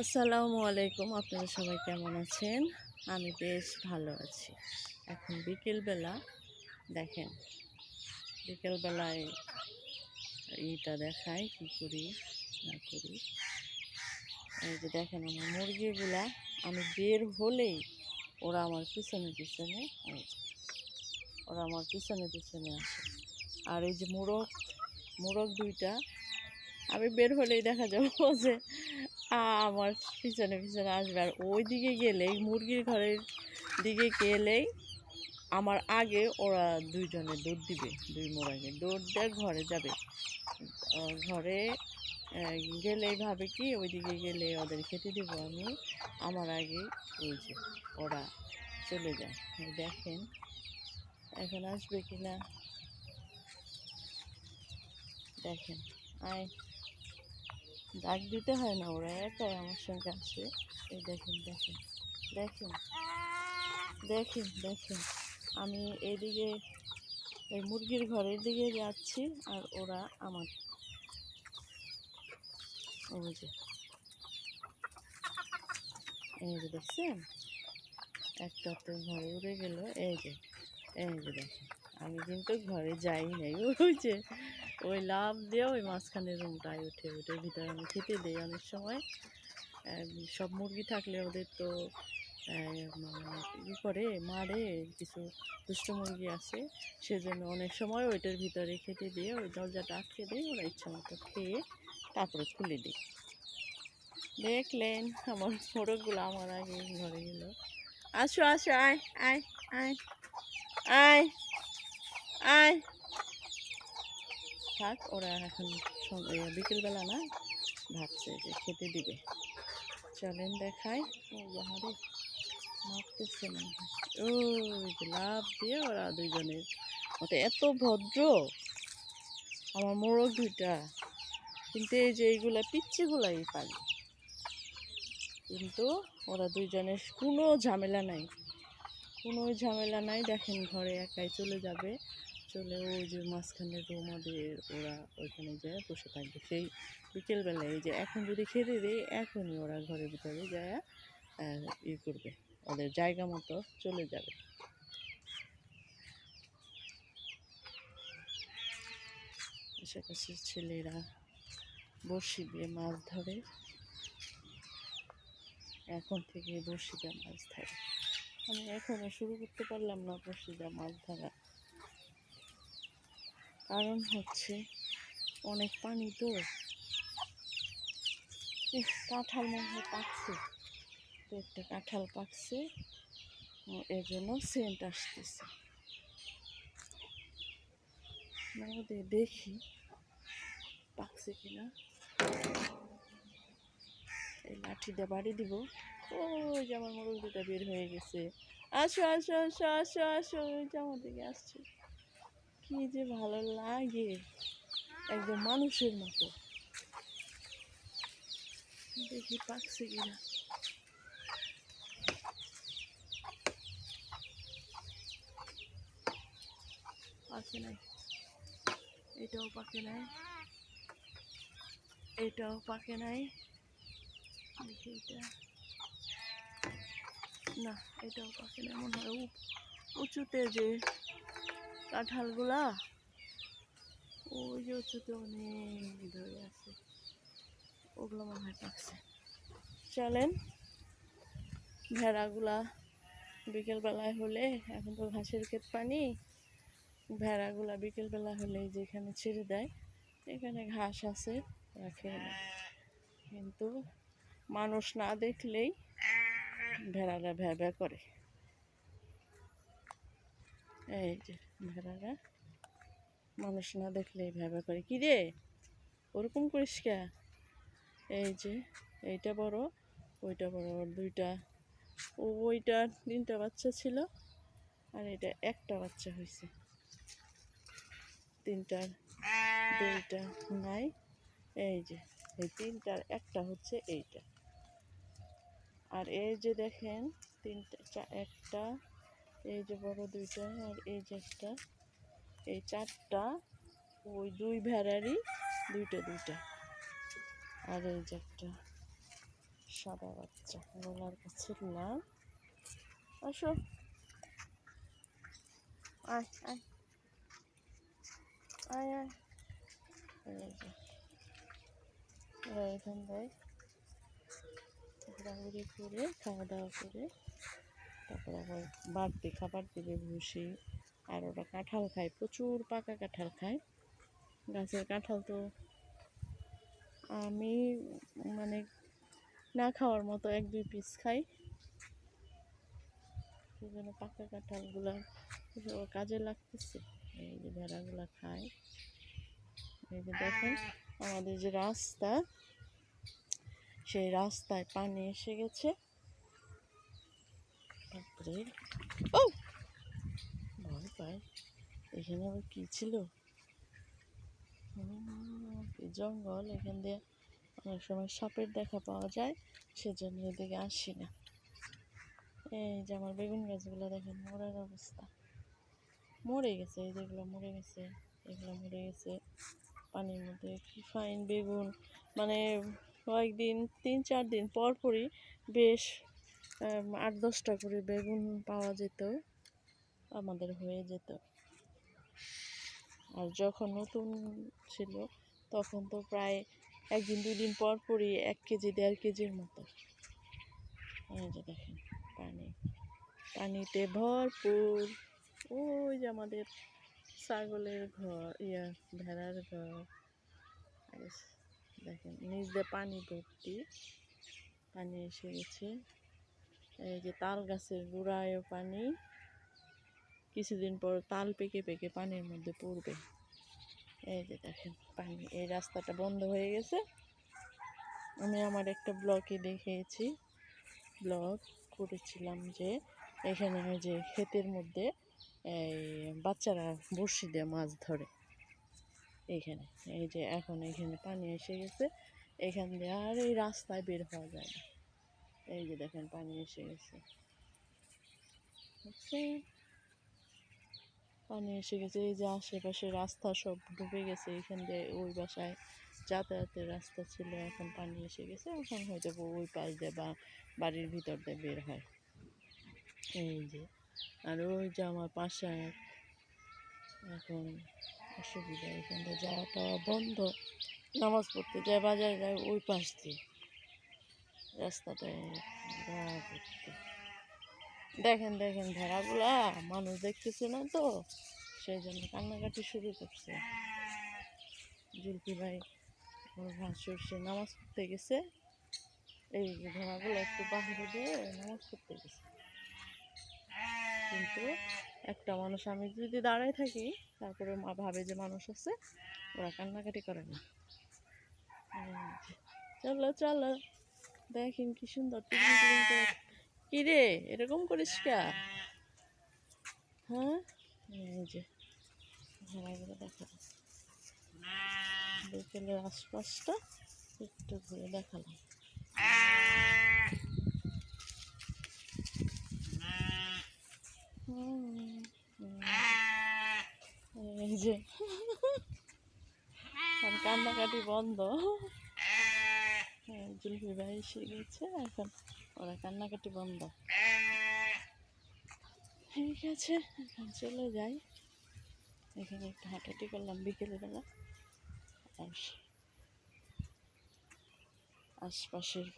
আসসালামু আলাইকুম, আপনারা সবাই কেমন আছেন? আমি বেশ ভালো আছি। এখন বিকেলবেলা, দেখেন, বিকেলবেলায় এইটা দেখাই কি করি, না করি। এই যে দেখেন আমার মুরগিগুলা, আমি বের হলেই ওরা আমার পিছনে পিছনে ওরা আমার পিছনে পিছনে আসে। আর এই যে মোরগ মোরগ দুইটা, আমি বের হলেই দেখা যাব যে আমার পিছনে পিছনে আসবে। আর ওই দিকে গেলেই, মুরগির ঘরের দিকে গেলেই আমার আগে ওরা দুইজনে দৌড় দিবে, দুই মোরগে। দৌড় দিয়ে ঘরে যাবে। ঘরে গেলেই ভাবে কি, ওইদিকে গেলে ওদের খেতে দিব আমি। আমার আগে ওই যে ওরা চলে যায়। দেখেন, এখন আসবে কি না দেখেন, আয়। ডাক দিতে হয় না ওরা একাই আমার সঙ্গে আসে। এই দেখেন দেখেন দেখেন দেখেন দেখেন। আমি এইদিকে এই মুরগির ঘরের দিকে যাচ্ছি আর ওরা আমার। ওই যে। এই যে দেখছেন? একটা তো ঘরে উড়ে গেল। এই যে এই যে দেখেন। আমি কিন্তু ঘরে যাই নাই, ওই যে। ওই লাভ দিয়ে ওই মাঝখানের রুমটায় উঠে উঠে ভিতরে আমি খেতে দিই অনেক সময়। সব মুরগি থাকলে ওদের তো ই করে, মারে, কিছু দুষ্ট মুরগি আছে। সেজন্য অনেক সময় ওইটার ভিতরে খেতে দিয়ে ওই দরজাটা আটকে দিই, ওরা ইচ্ছা মতো খেয়ে তারপরে খুলে দিই। দেখলেন, আমার মোরগগুলো আমার আগে ঘরে গেল আসো আসো, আয় আয় আয় আয় আয়। থাক, ওরা এখন বিকেলবেলা না ভাবছে যে খেতে দিবে। চলেন দেখাই। ও মারতেছে না যে লাভ দিয়ে ওরা দুইজনের মতো এত ভদ্র। আমার মোরগ দুইটা। কিন্তু এই যে এইগুলা পিচ্ছিগুলাই পারি কিন্তু ওরা দুইজনের কোনো ঝামেলা নাই। কোনো ঝামেলা নাই, দেখেন ঘরে একাই চলে যাবে। চলে ওই যে মাঝখানে রুম ওদের, ওরা ওইখানে যায়, বসে থাকবে। সেই বিকেলবেলায় এই যে এখন যদি খেতে দিই এখনই ওরা ঘরের ভিতরে যায় ই করবে। ওদের জায়গা মতো চলে যাবে। আশেপাশের ছেলেরা বড়শি দিয়ে মাছ ধরে। এখন থেকে বড়শি দিয়ে মাছ ধরে। আমি এখনও শুরু করতে পারলাম না বড়শি দিয়ে মাছ ধরা। কারণ হচ্ছে অনেক পানি তো। কাঁঠাল মনে হয় পাকছে। তো একটা কাঁঠাল পাকছে এর জন্য সেন্ট আসতেছে। আমাদের দেখি পাকছে কিনা। এই লাঠিটা বাড়ি দিব। ওই যে আমার মোরগ বের হয়ে গেছে। আসো আসো আসো আসো আসো, ওই যে আমার দিকে আসছে। কি যে ভালো লাগে। একদম মানুষের মতো। দেখি পাকছে কিনা। পাকে নাই। এটাও পাকে নাই। এটাও পাকে নাই। দেখি এটা। না, এটাও পাকে নাই। মনে হয় উঁচুতে যে কাঁঠালগুলা? ওই যে উঁচুতে অনেক ধরে আছে। ওগুলো মনে হয় পাকছে। চলেন ভেড়াগুলা বিকেলবেলায় হলে এখন তো ঘাসের ক্ষেত পানি ভেড়াগুলা বিকেলবেলা হলে যেখানে ছেড়ে দেয় এখানে ঘাস আছে রাখে কিন্তু মানুষ না দেখলেই ভেড়ারা ভ্যা ভ্যা করে। এই যে ভেড়ারা, মানুষ না দেখলে ভ্যা করে, কি রে? ওরকম করিস কে? এই যে এইটা বড়, ওইটা বড় দুইটা, ও ওইটা তিনটা বাচ্চা ছিল আর এটা একটা বাচ্চা হয়েছে তিনটার দুইটা নাই, এই যে এই তিনটার একটা হচ্ছে এইটা। আর এই যে দেখেন, তিনটা একটা এই যে বড় দুইটা আর এই যে একটা। এই চারটা, ওই দুই ভেড়ারই দুইটা দুইটা। আর এই যে একটা সাদা বাচ্চা গলার কাছে লাল আসো। আয় আয়। আয় আয়। ঘোরাঘুরি করে, খাওয়া দাওয়া করে তারপর আবার বাড়তি খাবার দেবে ভুসি আর ওরা কাঁঠাল খায়, প্রচুর পাকা কাঁঠাল খায়। গাছের কাঁঠাল তো আমি মানে না খাওয়ার মতো এক দুই পিস খাই। সেই জন্য পাকা কাঁঠালগুলো কাজে লাগতেছে। এই যে ভেড়াগুলো খায়। এই যে দেখেন, আমাদের যে রাস্তা, সেই রাস্তায় পানি এসে গেছে। তারপরে, ও! ভয় পায়। এখানে আবার কি ছিল? জঙ্গল, এখান দিয়ে অনেক সময় সাপের দেখা পাওয়া যায়, সেজন্য এদিকে আসি না। এই যে আমার বেগুন গাছগুলো দেখেন মরার অবস্থা। মরে গেছে, এই যেগুলো মরে গেছে, এগুলো মরে গেছে। পানির মধ্যে কি ফাইন বেগুন। মানে কয়েকদিন, তিন চার দিন পর পরই বেশ আট, দশটা করে বেগুন পাওয়া যেত, আমাদের হয়ে যেত। আর যখন নতুন ছিল, তখন তো প্রায় একদিন দুই দিন পর পরই এক কেজি, দেড় কেজির মতো। দেখেন, পানি। পানিতে ভরপুর, ওই যে আমাদের ছাগলের ঘর, ইয়া, ভেড়ার ঘর। দেখেন, নিচ দিয়ে পানি ভর্তি, পানি এসে গেছে। এই যে তাল গাছের গোড়ায়ও পানি। কিছুদিন পর তাল পেকে পেকে পানির মধ্যে পড়বে। এই যে দেখেন পানি, এই রাস্তাটা বন্ধ হয়ে গেছে। আমি আমার একটা ব্লগে দেখিয়েছি, ব্লগ করেছিলাম যে এখানে যে ক্ষেতের মধ্যে এই বাচ্চারা বড়শি দিয়ে মাছ ধরে। এইখানে এই যে এখন এখানে পানি এসে গেছে। এখান দিয়ে আর এই রাস্তায় বের হওয়া যায় না। এই যে দেখেন, পানি এসে গেছে। দেখছেন? পানি এসে গেছে, এই যে আশেপাশে রাস্তা সব ডুবে গেছে, এখান দিয়ে ওই বাসায় যাতায়াতের রাস্তা ছিল, এখন পানি এসে গেছে, এখন হয়তো ওই পাশ দিয়ে বা বাড়ির ভিতর দিয়ে বের হয়। এই যে, আর ওই যে আমার পাশে এখন অসুবিধা, এখান দিয়ে যাওয়াটা বন্ধ। নামাজ পড়তে যায়, বাজারে যায়, ওই পাশ দিয়ে। করতে দেখেন দেখেন ভেড়াগুলা, মানুষ দেখতেছে না তো সেই জন্য কান্নাকাটি শুরু করছে। জুলপি ভাই ওর ভাসুর নামাজ পড়তে গেছে। এই ভেড়াগুলো একটু বাহিরে দিয়ে নামাজ পড়তে গেছে। কিন্তু একটা মানুষ, আমি যদি দাঁড়ায় থাকি তারপরে মা ভাবে যে মানুষ আছে, ওরা কান্নাকাটি করে না। চলো চলো। দেখেন কি সুন্দর কি রে এরকম করিস কা? হ্যাঁ? এই যে ভেড়াগুলো দেখা। বিকেলের আশপাশটা একটু ঘুরে দেখালাম। এই যে, কান্নাকাটি বন্ধ। জুলফি ভাই এসে গেছে, এখন ওরা কান্নাকাটি বন্ধ। ঠিক আছে, এখন চলে যাই। এখানে একটু হাঁটাহাঁটি করলাম বিকেলবেলা। আর আশপাশের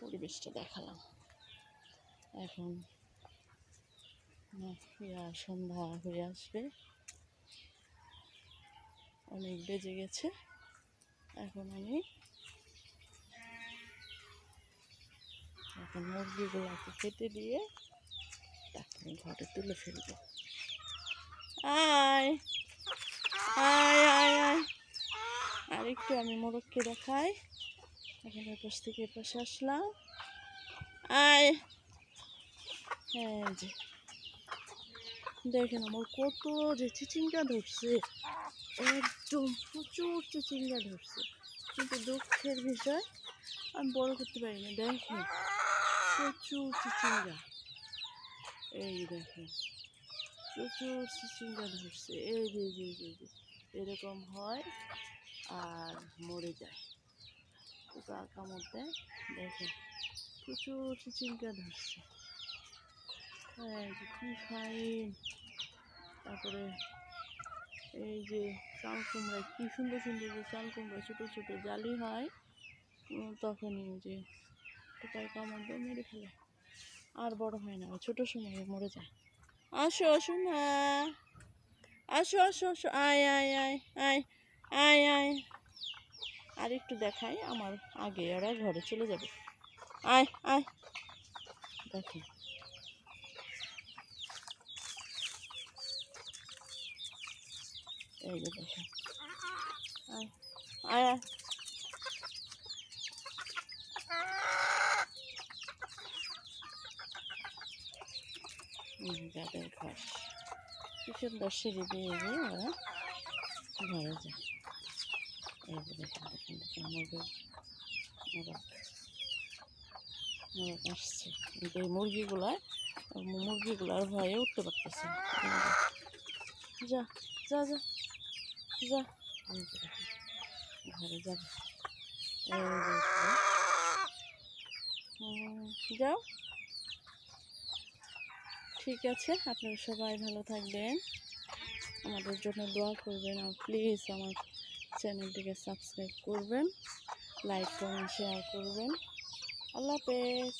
পরিবেশটা দেখালাম। এখন ইয়া সন্ধ্যা হয়ে আসবে। অনেক বেজে গেছে। এখন আমি এখন মুরগিগুলোকে কেটে দিয়ে তারপরে ঘরে তুলে ফেলব। আয় আয় আয় আয়। আর একটু আমি মোরগকে দেখাই। এখন এ পাশ থেকে এ পাশে আসলাম। আয়। হ্যাঁ যে। দেখেন আমার কত যে চিচিঙ্গা ধরছে। একদম প্রচুর চিচিঙ্গা ধরছে। কিন্তু দুঃখের বিষয়, আমি বড় করতে পারি না দেখেন। প্রচুর চিচিঙ্গা। এই দেখেন, প্রচুর চিচিঙ্গা ধরছে। এই যে যে। এরকম হয় আর মরে যায়। পোকা কামড় দেয়, দেখেন, প্রচুর চিচিঙ্গা ধরছে। কি ফাইন। তারপরে এই যে, চাল কুমড়া কি সুন্দর সুন্দর যে চাল কুমড়া ছোটো ছোটো জালি হয় তখনই যে পোকায় কামড় দিয়ে মেরে ফেলে। আর বড় হয় না ছোটো সময় মরে যায়। আসো আসো না আসো আসো আসো। আয় আয় আয় আয় আয় আয়। আর একটু দেখাই আমার আগে ওরা ঘরে চলে যাবে। আয় আয়। দেখেন এই যে দেখেন আয় আয়। হুম, ঘর। কি সুন্দর সিঁড়ি দিয়ে যে ওরা। ঘরে যায় এই যে দেখেন দেখেন মুরগি। মোরগ। মোরগ আসছে। কিন্তু এই মুরগিগুলায় মুরগিগুলার ভয়ে উঠতে পারতেছে যে, যা যা যা। ঘরে যাবে। যাও। ঠিক আছে। আপনারা সবাই ভালো থাকবেন। আমাদের জন্য দোয়া করবেন আর প্লিজ আমার চ্যানেলটিকে সাবস্ক্রাইব করবেন লাইক করবেন শেয়ার করবেন। আল্লাহ হাফেজ।